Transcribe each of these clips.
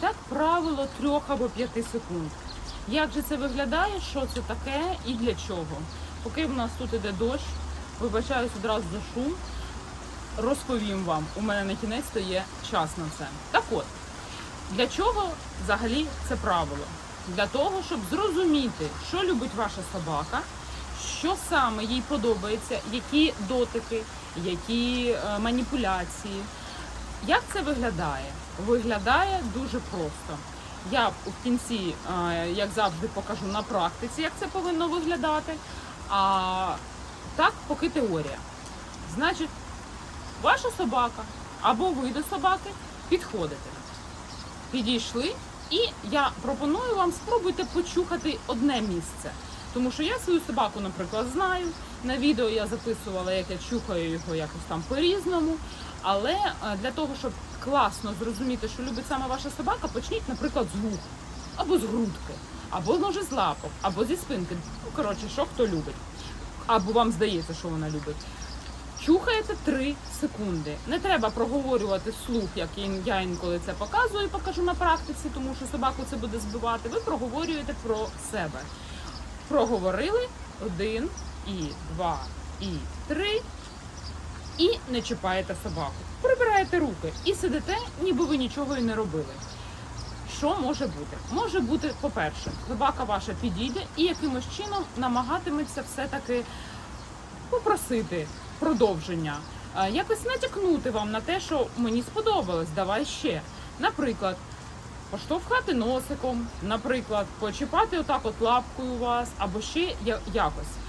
так правило трьох або п'яти секунд. Як же це виглядає, що це таке і для чого? Поки в нас тут іде дощ, вибачаюсь одразу за шум, розповім вам. У мене на кінець то є час на це. Так от, для чого взагалі це правило? Для того, щоб зрозуміти, що любить ваша собака, що саме їй подобається, які дотики, які е, маніпуляції. Як це виглядає? Виглядає дуже просто. Я в кінці, е, як завжди, покажу на практиці, як це повинно виглядати. А так, поки теорія. Значить, ваша собака або ви до собаки підходите. Підійшли, і я пропоную вам спробуйте почухати одне місце. Тому що я свою собаку, наприклад, знаю. На відео я записувала, як я чухаю його якось там по-різному. Але е, для того, щоб класно зрозуміти, що любить саме ваша собака, почніть, наприклад, з вух, або з грудки, або може з лапок, або зі спинки. Ну, коротше, що хто любить. Або вам здається, що вона любить. Чухаєте 3 секунди. Не треба проговорювати вслух, як я інколи це показую, і покажу на практиці, тому що собаку це буде збивати. Ви проговорюєте про себе. Проговорили один, і два, і три. І не чіпаєте собаку. Прибираєте руки і сидите, ніби ви нічого і не робили. Що може бути? Може бути, по-перше, собака ваша підійде і якимось чином намагатиметься все-таки попросити продовження, якось натякнути вам на те, що мені сподобалось, давай ще. Наприклад, поштовхати носиком, наприклад, почіпати отак от лапкою вас, або ще якось.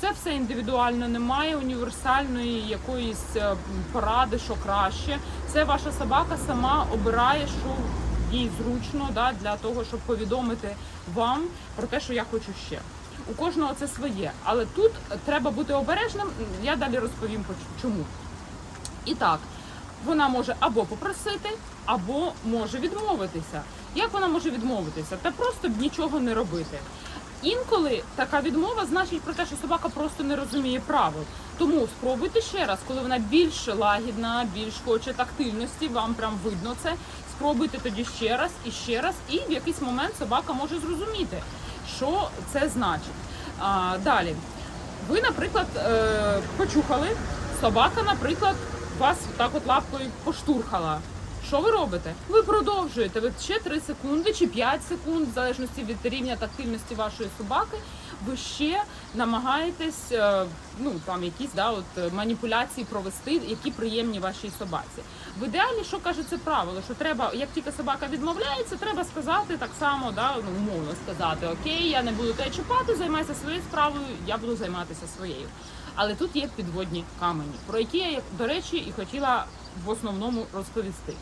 Це все індивідуально, немає універсальної якоїсь е, поради, що краще. Це ваша собака сама обирає, що їй зручно да, для того, щоб повідомити вам про те, що я хочу ще. У кожного це своє, але тут треба бути обережним. Я далі розповім чому. І так, вона може або попросити, або може відмовитися. Як вона може відмовитися? Та просто б нічого не робити. Інколи така відмова значить про те, що собака просто не розуміє правил. Тому спробуйте ще раз, коли вона більш лагідна, більш хоче тактильності, вам прям видно це. Спробуйте тоді ще раз і ще раз, і в якийсь момент собака може зрозуміти, що це значить. А, далі, ви, наприклад, е, почухали, собака, наприклад, вас так от лапкою поштурхала. Що ви робите? Ви продовжуєте. Ви ще 3 секунди чи 5 секунд, в залежності від рівня тактильності вашої собаки, ви ще намагаєтесь е, ну там якісь да, от е, маніпуляції провести, які приємні вашій собаці. В ідеалі, що каже це правило, що треба, як тільки собака відмовляється, треба сказати так само, да, ну умовно сказати, окей, я не буду тебе чіпати, займайся своєю справою, я буду займатися своєю. Але тут є підводні камені, про які я, до речі, і хотіла в основному розповісти.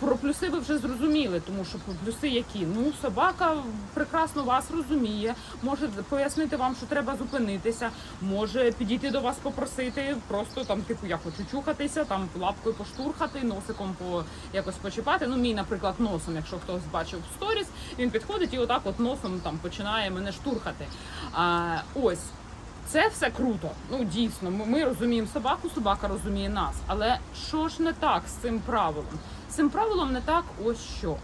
Про плюси ви вже зрозуміли, тому що плюси які? Ну, собака прекрасно вас розуміє, може пояснити вам, що треба зупинитися, може підійти до вас попросити, просто там, типу, я хочу чухатися, там лапкою поштурхати, носиком по якось почіпати. Ну, мій, наприклад, носом, якщо хтось бачив в сторіс, він підходить і отак от носом там починає мене штурхати. А, ось. Це все круто. Ну дійсно, ми, ми розуміємо собаку, собака розуміє нас. Але що ж не так з цим правилом? З цим правилом не так ось що.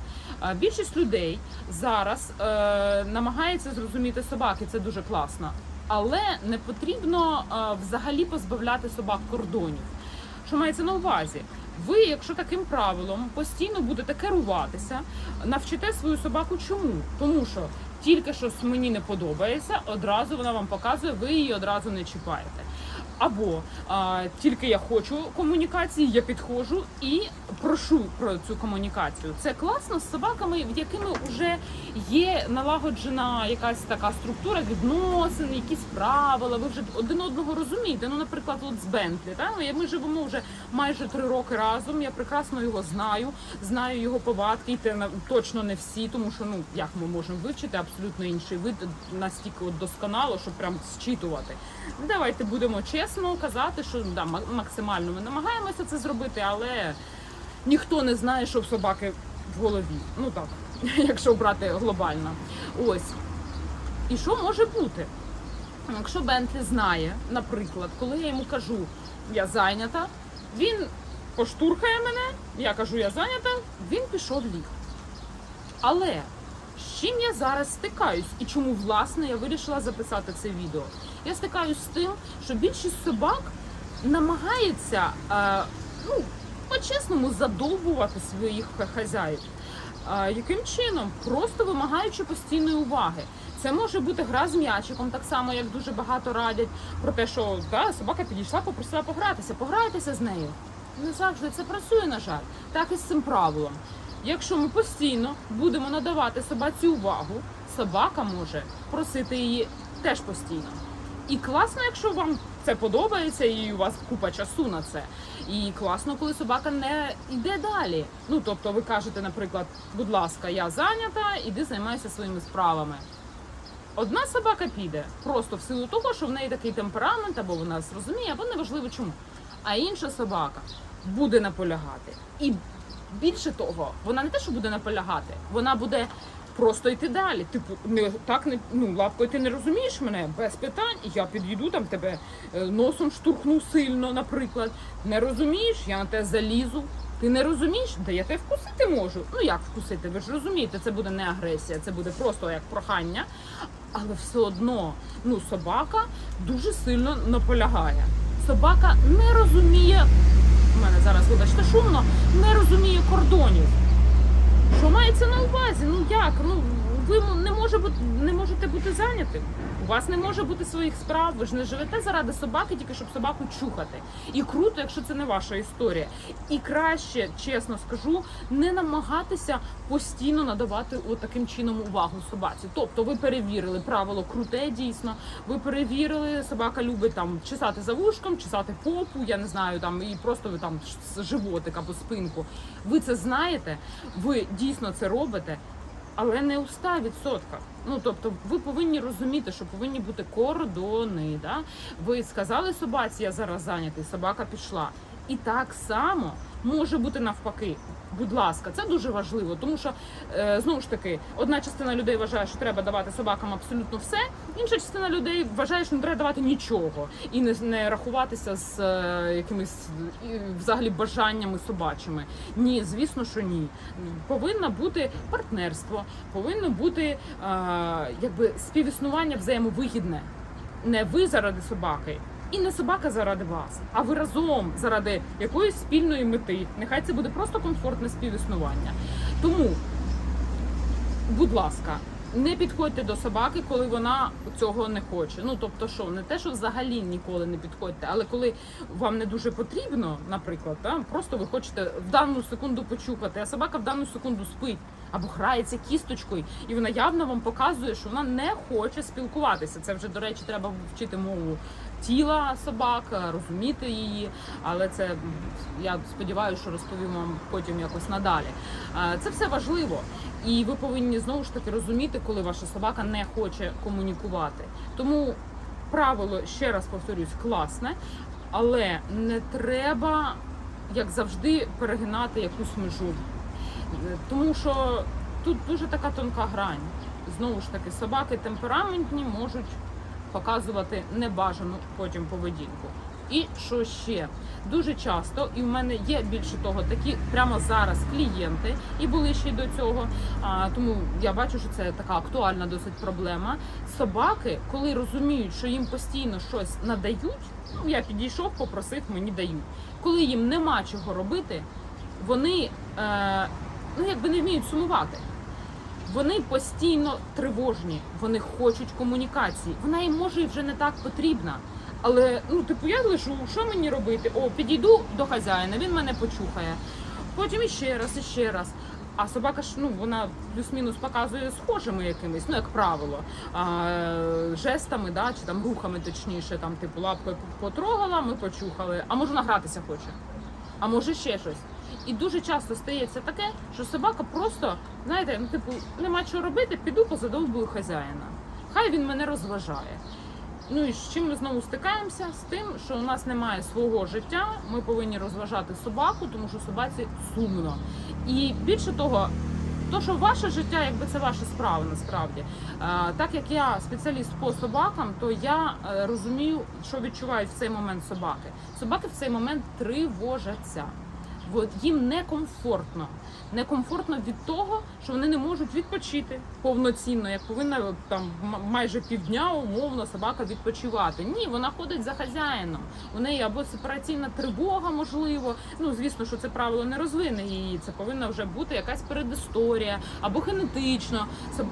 Більшість людей зараз е, намагається зрозуміти собаки, це дуже класно. Але не потрібно е, взагалі позбавляти собак кордонів. Що мається на увазі? Ви, якщо таким правилом постійно будете керуватися, навчите свою собаку чому? Тому що тільки щось мені не подобається, одразу вона вам показує, ви її одразу не чіпаєте. Або а, тільки я хочу комунікації, я підходжу і прошу про цю комунікацію. Це класно з собаками, в якими вже є налагоджена якась така структура відносин, якісь правила. Ви вже один одного розумієте. Ну, наприклад, от з Бентлі, та ну, ми живемо вже майже три роки разом. Я прекрасно його знаю, знаю його повадки, і те точно не всі, тому що ну як ми можемо вивчити абсолютно інший вид настільки от досконало, щоб прям зчитувати. Давайте будемо чесно казати, що да, максимально ми намагаємося це зробити, але ніхто не знає, що в собаки в голові. Ну так, якщо брати глобально. Ось. І що може бути? Якщо Бентлі знає, наприклад, коли я йому кажу, я зайнята, він поштурхає мене, я кажу, я зайнята, він пішов ліг. Але чим я зараз стикаюсь і чому власне я вирішила записати це відео? Я стикаюсь з тим, що більшість собак намагається е, ну, по-чесному задовбувати своїх хазяїв. А, яким чином? Просто вимагаючи постійної уваги. Це може бути гра з м'ячиком, так само як дуже багато радять про те, що та, собака підійшла, попросила погратися. Пограйтеся з нею. Не завжди це працює, на жаль. Так і з цим правилом. Якщо ми постійно будемо надавати собаці увагу, собака може просити її теж постійно. І класно, якщо вам це подобається, і у вас купа часу на це. І класно, коли собака не йде далі. Ну тобто, ви кажете, наприклад, будь ласка, я зайнята, іди займайся своїми справами. Одна собака піде просто в силу того, що в неї такий темперамент, або вона зрозуміє, або неважливо чому. А інша собака буде наполягати. І більше того, вона не те, що буде наполягати, вона буде просто йти далі. Типу, не так не ну лапкою ти не розумієш мене без питань. Я підійду там тебе е, носом штурхну сильно, наприклад. Не розумієш, я на тебе залізу. Ти не розумієш, да я тебе вкусити можу. Ну як вкусити? Ви ж розумієте, це буде не агресія, це буде просто як прохання. Але все одно, ну собака дуже сильно наполягає. Собака не розуміє. Мене зараз, вибачте, шумно, не розуміє кордонів. Що мається на увазі? Ну як? Ну ви не може бути не можете бути зайнятим. У вас не може бути своїх справ. Ви ж не живете заради собаки, тільки щоб собаку чухати. І круто, якщо це не ваша історія. І краще, чесно скажу, не намагатися постійно надавати от таким чином увагу собаці. Тобто, ви перевірили правило круте, дійсно. Ви перевірили, собака любить там чесати за вушком, чесати попу, я не знаю, там і просто ви там животик або спинку. Ви це знаєте, ви дійсно це робите. Але не у 100%. Ну тобто, ви повинні розуміти, що повинні бути кордони. Да? Ви сказали собаці, я зараз зайнятий, собака пішла. І так само може бути навпаки. Будь ласка, це дуже важливо, тому що е, знову ж таки одна частина людей вважає, що треба давати собакам абсолютно все, інша частина людей вважає, що не треба давати нічого і не, не рахуватися з е, якимись взагалі бажаннями собачими. Ні, звісно, що ні. Повинно бути партнерство, повинно бути е, якби співіснування взаємовигідне. Не ви заради собаки. І не собака заради вас, а ви разом заради якоїсь спільної мети. Нехай це буде просто комфортне співіснування. Тому, будь ласка, не підходьте до собаки, коли вона цього не хоче. Ну тобто, що не те, що взагалі ніколи не підходьте, але коли вам не дуже потрібно, наприклад, та, просто ви хочете в дану секунду почухати, а собака в дану секунду спить або грається кісточкою, і вона явно вам показує, що вона не хоче спілкуватися. Це вже, до речі, треба вчити мову тіла собак, розуміти її. Але це я сподіваюся, що розповім вам потім якось надалі. Це все важливо, і ви повинні знову ж таки розуміти, коли ваша собака не хоче комунікувати. Тому правило ще раз повторюсь, класне, але не треба, як завжди, перегинати якусь межу. Тому що тут дуже така тонка грань. Знову ж таки, собаки темпераментні можуть показувати небажану потім поведінку. І що ще дуже часто, і в мене є більше того, такі прямо зараз клієнти, і були ще й до цього. А, тому я бачу, що це така актуальна досить проблема. Собаки, коли розуміють, що їм постійно щось надають, ну я підійшов, попросив, мені дають. Коли їм нема чого робити, вони е, ну якби не вміють сумувати. Вони постійно тривожні, вони хочуть комунікації. Вона їм може вже не так потрібна. Але ну, типу, я лежу, що мені робити? О, підійду до хазяїна, він мене почухає. Потім іще раз, іще раз. А собака ж ну вона плюс-мінус показує схожими якимись, ну як правило, а, жестами, да, чи там рухами, точніше, там типу лапкою потрогала, ми почухали. А може награтися хоче, а може ще щось. І дуже часто стається таке, що собака просто, знаєте, ну типу, нема чого робити, піду позадовбую хазяїна. Хай він мене розважає. Ну і з чим ми знову стикаємося? З тим, що у нас немає свого життя, ми повинні розважати собаку, тому що собаці сумно. І більше того, то, що ваше життя, якби це ваша справа насправді. Так як я спеціаліст по собакам, то я е, розумію, що відчувають в цей момент собаки. Собаки в цей момент тривожаться. Їм некомфортно. Некомфортно від того, що вони не можуть відпочити повноцінно, як повинна там майже півдня умовно собака відпочивати. Ні, вона ходить за хазяїном. У неї або сепараційна тривога, можливо. Ну звісно, що це правило не розвине її. Це повинна вже бути якась передісторія або генетично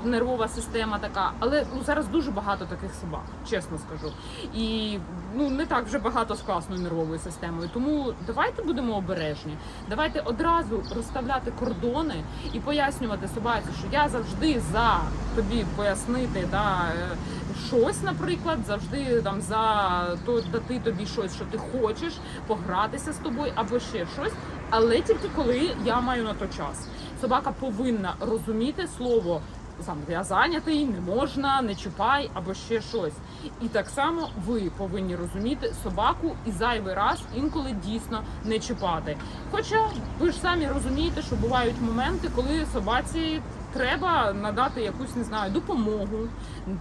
нервова система така. Але ну зараз дуже багато таких собак, чесно скажу. І ну не так вже багато з класною нервовою системою. Тому давайте будемо обережні. Давайте одразу розставляти кордони і пояснювати собаці, що я завжди за тобі пояснити да, е, щось, наприклад, завжди там за то дати тобі щось, що ти хочеш, погратися з тобою або ще щось. Але тільки коли я маю на то час. Собака повинна розуміти слово сам я зайнятий, не можна, не чіпай або ще щось. І так само ви повинні розуміти собаку і зайвий раз інколи дійсно не чіпати. Хоча ви ж самі розумієте, що бувають моменти, коли собаці треба надати якусь не знаю допомогу,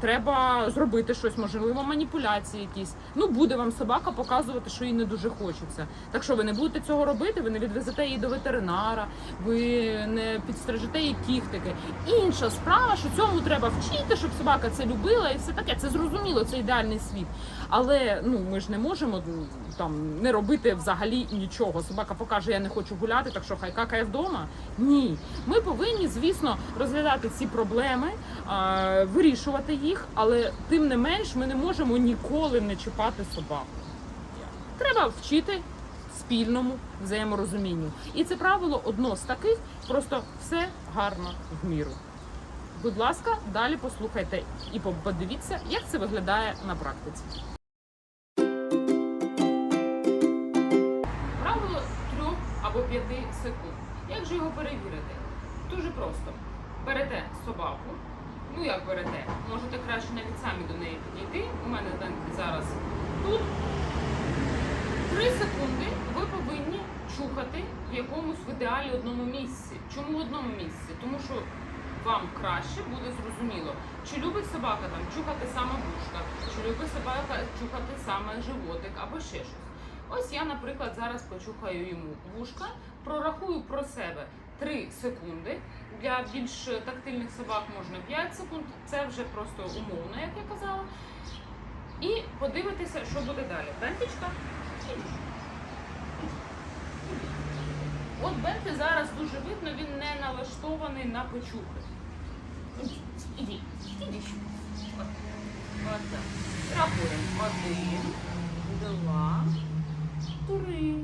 треба зробити щось, можливо, маніпуляції якісь. Ну буде вам собака показувати, що їй не дуже хочеться. Так що ви не будете цього робити, ви не відвезете її до ветеринара, ви не підстрижете їй кіхтики. Інша справа, що цьому треба вчити, щоб собака це любила і все таке. Це зрозуміло, це ідеальний світ. Але ну ми ж не можемо ну, там не робити взагалі нічого. Собака покаже, я не хочу гуляти, так що хай какає вдома. Ні, ми повинні, звісно, розглядати ці проблеми, вирішувати їх, але тим не менш ми не можемо ніколи не чіпати собаку. Треба вчити спільному взаєморозумінню. І це правило одно з таких, просто все гарно в міру. Будь ласка, далі послухайте і подивіться, як це виглядає на практиці. Правило трьох або п'яти секунд. Як же його перевірити? Дуже просто. Берете собаку. Ну як берете? Можете краще навіть самі до неї підійти. У мене зараз тут. Три секунди ви повинні чухати в якомусь в ідеалі одному місці. Чому в одному місці? Тому що вам краще буде зрозуміло, чи любить собака там чухати саме вушка, чи любить собака чухати саме животик або ще щось. Ось я, наприклад, зараз почухаю йому вушка, прорахую про себе 3 секунди. Для більш тактильних собак можна 5 секунд. Це вже просто умовно, як я казала. І подивитися, що буде далі. Бентичка. От Бентлі зараз дуже видно, він не налаштований на почухи. Іди, іди. Рахуємо. Один, два, три.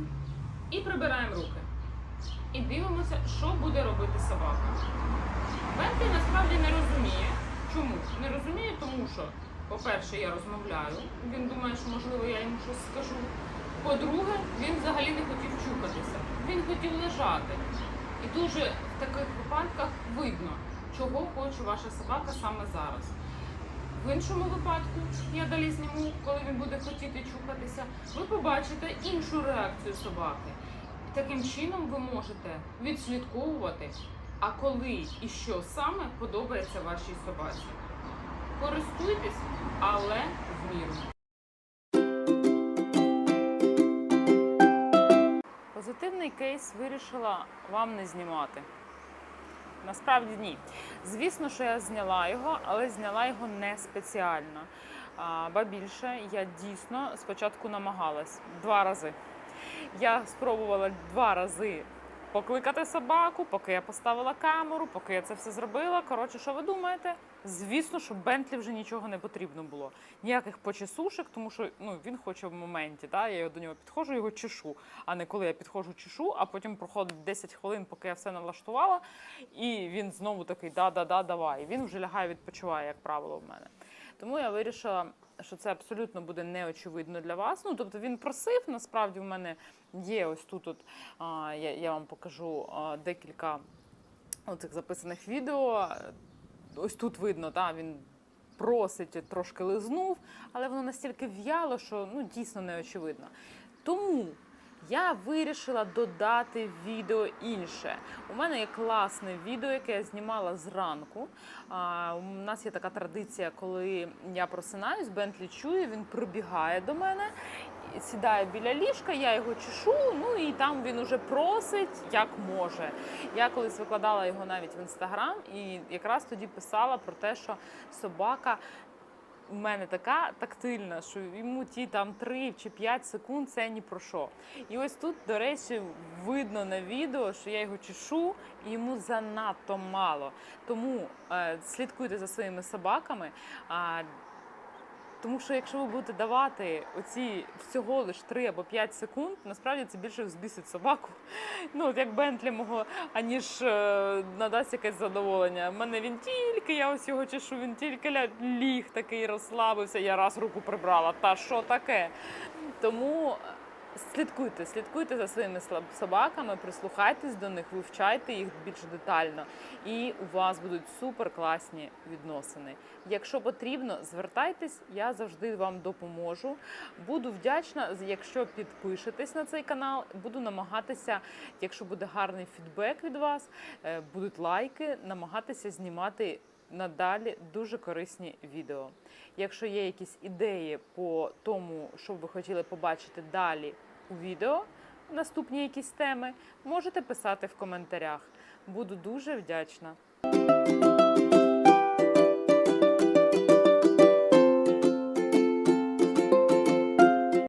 І прибираємо руки. І дивимося, що буде робити собака. Бентлі насправді не розуміє. Чому? Не розуміє, тому що, по-перше, я розмовляю. Він думає, що можливо я йому щось скажу. По-друге, він взагалі не хотів чухатися. Він хотів лежати. І дуже в таких випадках видно, чого хоче ваша собака саме зараз. В іншому випадку, я далі зніму, коли він буде хотіти чухатися, ви побачите іншу реакцію собаки. Таким чином ви можете відслідковувати, а коли і що саме подобається вашій собаці. Користуйтесь, але в міру. Позитивний кейс вирішила вам не знімати. Насправді ні. Звісно, що я зняла його, але зняла його не спеціально. Ба більше я дійсно спочатку намагалась два рази. Я спробувала два рази покликати собаку, поки я поставила камеру, поки я це все зробила. Коротше, що ви думаєте? Звісно, що Бентлі вже нічого не потрібно було. Ніяких почесушек, тому що ну, він хоче в моменті. Да? Я до нього підходжу, його чешу. А не коли я підходжу, чешу, а потім проходить 10 хвилин, поки я все налаштувала, і він знову такий да-да-да, давай. Він вже лягає, відпочиває, як правило, в мене. Тому я вирішила, що це абсолютно буде неочевидно для вас. Ну, тобто він просив, насправді в мене є ось тут, от, а, я, я вам покажу а, декілька цих записаних відео. Ось тут видно, та, він просить, трошки лизнув, але воно настільки в'яло, що ну, дійсно неочевидно. Тому я вирішила додати відео інше. У мене є класне відео, яке я знімала зранку. А, у нас є така традиція, коли я просинаюсь, Бентлі чує, він прибігає до мене сідає біля ліжка, я його чешу, ну і там він уже просить, як може. Я колись викладала його навіть в інстаграм, і якраз тоді писала про те, що собака. У мене така тактильна, що йому ті там 3 чи 5 секунд це ні про що. І ось тут, до речі, видно на відео, що я його чешу, і йому занадто мало. Тому е, слідкуйте за своїми собаками. А, тому що якщо ви будете давати оці всього лиш 3 або 5 секунд, насправді це більше збісить собаку. Ну, от як Бентлі мого, аніж е, надасть якесь задоволення. У мене він тільки, я ось його чешу, він тільки ліг такий розслабився, я раз руку прибрала. Та що таке? Тому слідкуйте, слідкуйте за своїми собаками, прислухайтесь до них, вивчайте їх більш детально, і у вас будуть супер класні відносини. Якщо потрібно, звертайтесь, я завжди вам допоможу. Буду вдячна, якщо підпишетесь на цей канал. Буду намагатися, якщо буде гарний фідбек від вас, е, будуть лайки, намагатися знімати. Надалі дуже корисні відео. Якщо є якісь ідеї по тому, що ви хотіли побачити далі у відео, наступні якісь теми, можете писати в коментарях. Буду дуже вдячна.